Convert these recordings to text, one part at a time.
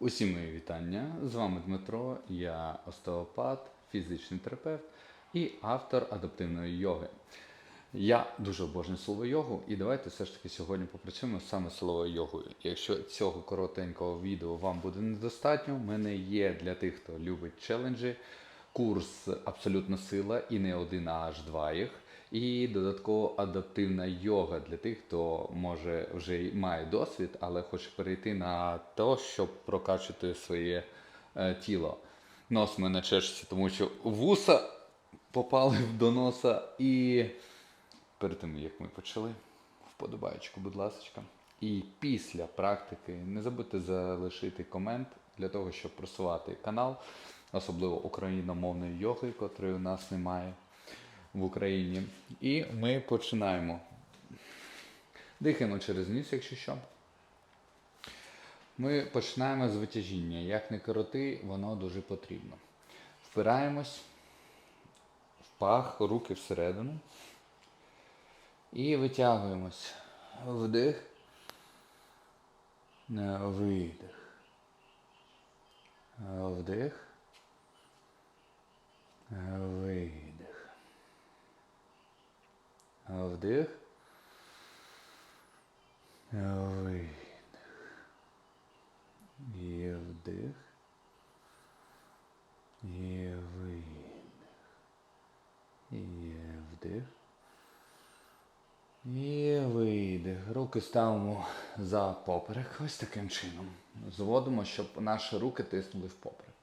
Усім мої вітання. З вами Дмитро, я остеопат, фізичний терапевт і автор адаптивної йоги. Я дуже обожнюю слово йогу, і давайте все ж таки сьогодні попрацюємо саме слово йогою. Якщо цього коротенького відео вам буде недостатньо, в мене є для тих, хто любить челенджі, курс Абсолютна сила і не один, а аж два їх. І додатково адаптивна йога для тих, хто може вже й має досвід, але хоче перейти на те, щоб прокачати своє е, тіло. Нос мене чешеться, тому що вуса попали до носа. І перед тим, як ми почали, вподобаєчку, будь ласка. І після практики не забудьте залишити комент для того, щоб просувати канал, особливо україномовної йоги, котрої у нас немає в Україні. І ми починаємо. Дихаємо через ніс, якщо що. Ми починаємо з витяжіння. Як не короти, воно дуже потрібно. Впираємось в пах, руки всередину. І витягуємось. Вдих. Е, Видих. Е, Вдих. Е, Видих. Вдих. Видих. І вдих. І видих. І вдих. І видих. Руки ставимо за поперек. Ось таким чином. Зводимо, щоб наші руки тиснули в поперек.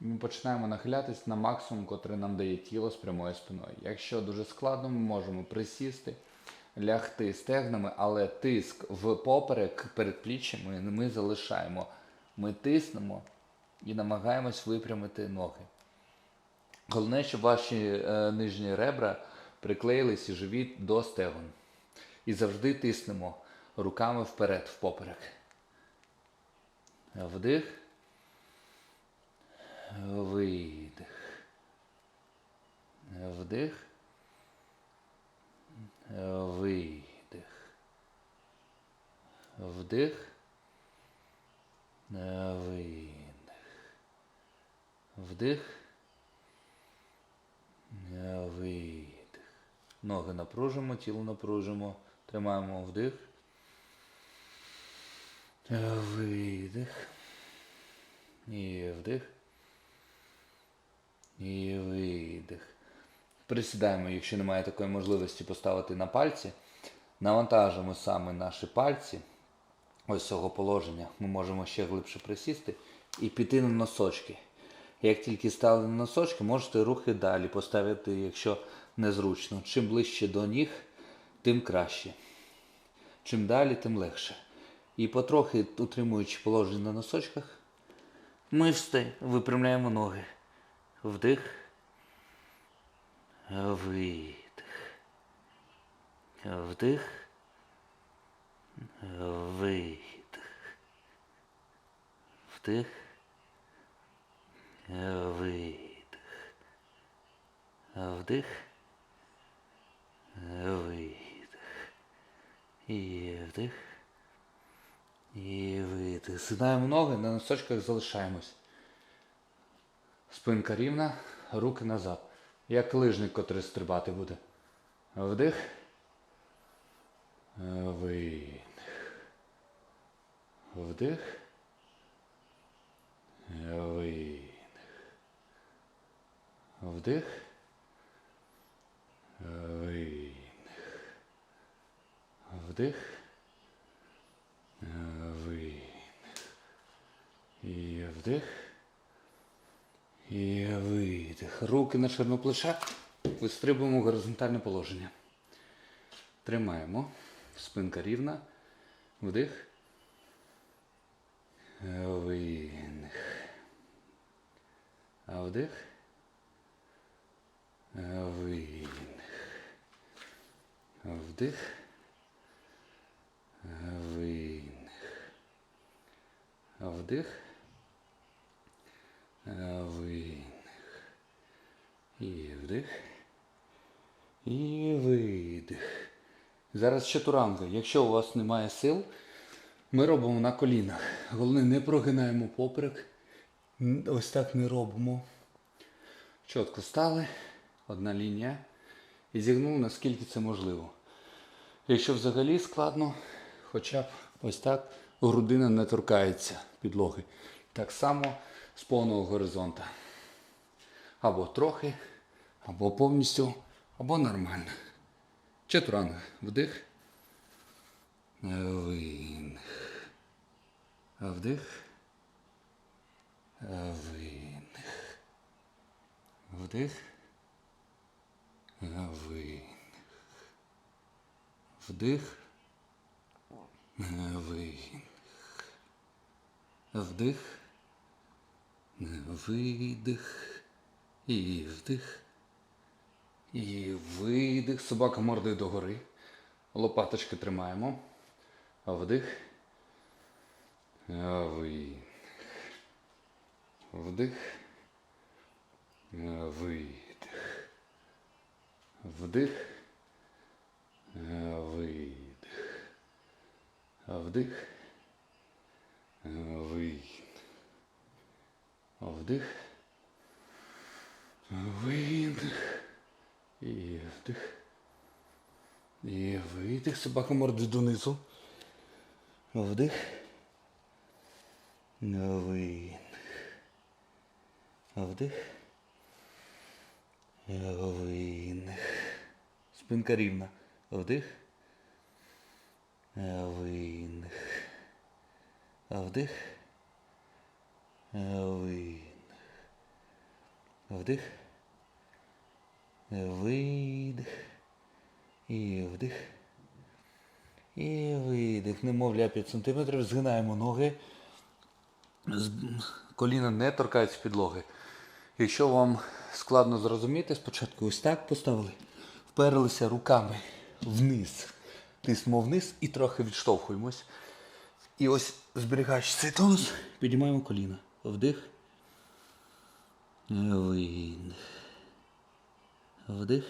Ми починаємо нахилятись на максимум, котрий нам дає тіло з прямою спиною. Якщо дуже складно, ми можемо присісти, лягти стегнами, але тиск в поперек перед пліччями ми залишаємо. Ми тиснемо і намагаємось випрямити ноги. Головне, щоб ваші е, нижні ребра приклеїлись і живіт до стегон. І завжди тиснемо руками вперед, в поперек. Вдих. Видих. Вдих. Видих. Вдих. Видих. Вдих. Видих. Ноги напружимо, тіло напружимо. Тримаємо вдих. Видих. І вдих. І видих. Присідаємо, якщо немає такої можливості поставити на пальці. Навантажимо саме наші пальці. Ось цього положення. Ми можемо ще глибше присісти і піти на носочки. Як тільки стали на носочки, можете рухи далі поставити, якщо незручно. Чим ближче до ніг, тим краще. Чим далі, тим легше. І потрохи, утримуючи положення на носочках, ми випрямляємо ноги. Вдих. Видих. Вдих. Видих. Вдих. Видих. Вдих. Видих. І вдих. І видих. Сідаємо ноги, на носочках залишаємось. Спинка рівна, руки назад. Як лижник, котрий стрибати буде. Вдих. Видих. Вдих. Видих. Вдих. Вдих. Видих. І вдих. І видих. Руки на ширину плеча. Вистрибуємо в горизонтальне положення. Тримаємо. Спинка рівна. Вдих. Видих. А вдих. Видих. Вдих. Вдих. Видих. І вдих. І видих. Зараз чатуранга. Якщо у вас немає сил, Ми робимо на колінах. Головне, не прогинаємо поперек. Ось так не робимо. Чітко стали, одна лінія. І зігнули, наскільки це можливо. Якщо взагалі складно, хоча б ось так грудина не торкається підлоги. Так само з повного горизонта. Або трохи, або повністю, або нормально. Четверанг. Вдих. Видих. Вдих. Видих. Вдих. Видих. Вдих. Видих. Вдих. Видих. І вдих. І видих. Собака мордою догори. Лопаточки тримаємо. Вдих. Видих. Вдих. Видих. Вдих. Видих. Вдих. Вдих. Видих. І вдих. І видих. Собака мордою донизу. Вдих. Видих. Вдих. Видих. Спинка рівна. Вдих. Видих. Вдих. Видих. Вдих. Видих. І вдих. І видих. Немовля 5 см. Згинаємо ноги. Коліна не торкаються підлоги. Якщо вам складно зрозуміти, спочатку ось так поставили, вперлися руками вниз. Тиснемо вниз і трохи відштовхуємось. І ось зберігаючи цей тонус, підіймаємо коліна. Вдих. Видих. Вдих.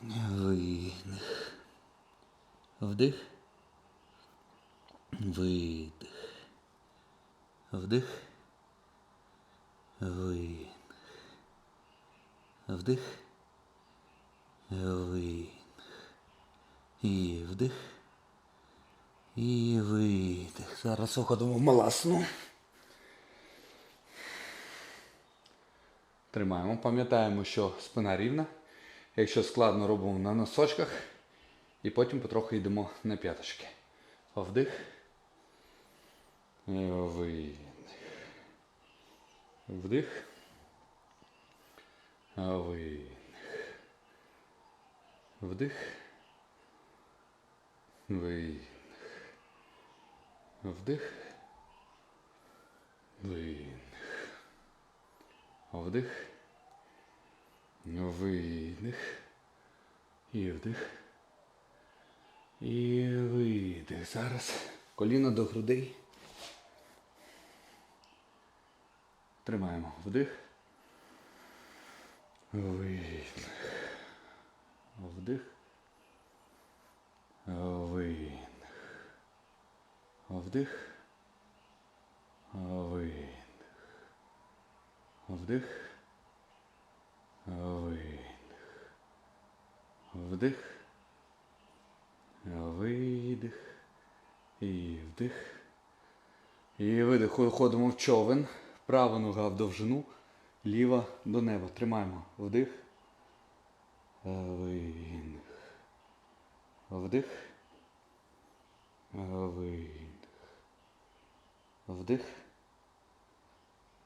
Видих. Вдих. Видих. Вдих. Видих. Вдих. Видих. І вдих. І видих. Зараз уходимо в маласну. Тримаємо. Пам'ятаємо, що спина рівна. Якщо складно, робимо на носочках. І потім потроху йдемо на п'яточки. Вдих. Видих. Вдих. Видих. Вдих. Видих. Вдих. Видих. Вдих. Видих. І вдих. І видих. Зараз коліно до грудей. Тримаємо. Вдих. Видих. Вдих. Видих. Вдих. Видих. Вдих. Видих. Вдих. Видих. І вдих. І видих. Уходимо в човен. Права нога в довжину. Ліва до неба. Тримаємо. Вдих. Видих. Вдих. Видих. Вдих.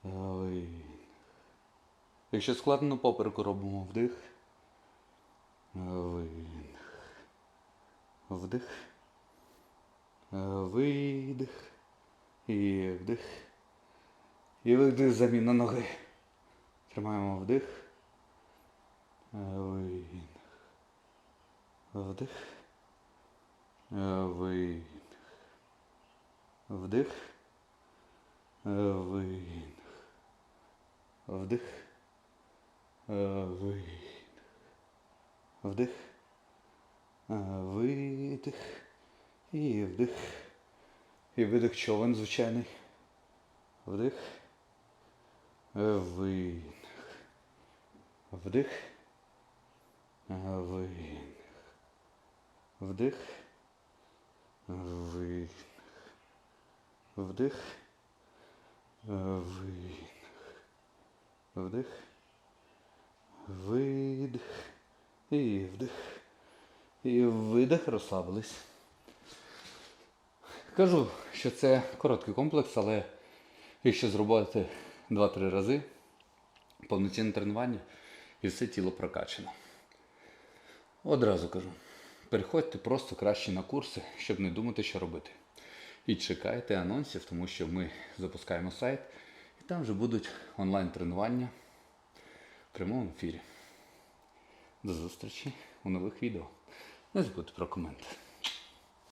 Видих. Якщо складно попереку робимо вдих. Видих. Вдих. Видих. І вдих. І видих заміна ноги. Тримаємо вдих. Видих. Вдих. Видих. Вдих. Видих. Вдих. Видих. Вдих. Видих. І вдих. І видих човен звичайний. Вдих. Е, Видих. Вдих. Е, Видих. Вдих. Видих. Вдих. Е, Видих. Вдих. Видих. І вдих. І видих, розслабились. Кажу, що це короткий комплекс, але якщо зробити 2-3 рази, повноцінне тренування і все тіло прокачане. Одразу кажу, переходьте просто краще на курси, щоб не думати, що робити. І чекайте анонсів, тому що ми запускаємо сайт, і там вже будуть онлайн-тренування прямому ефірі. До зустрічі у нових відео. Не забудьте про коменти.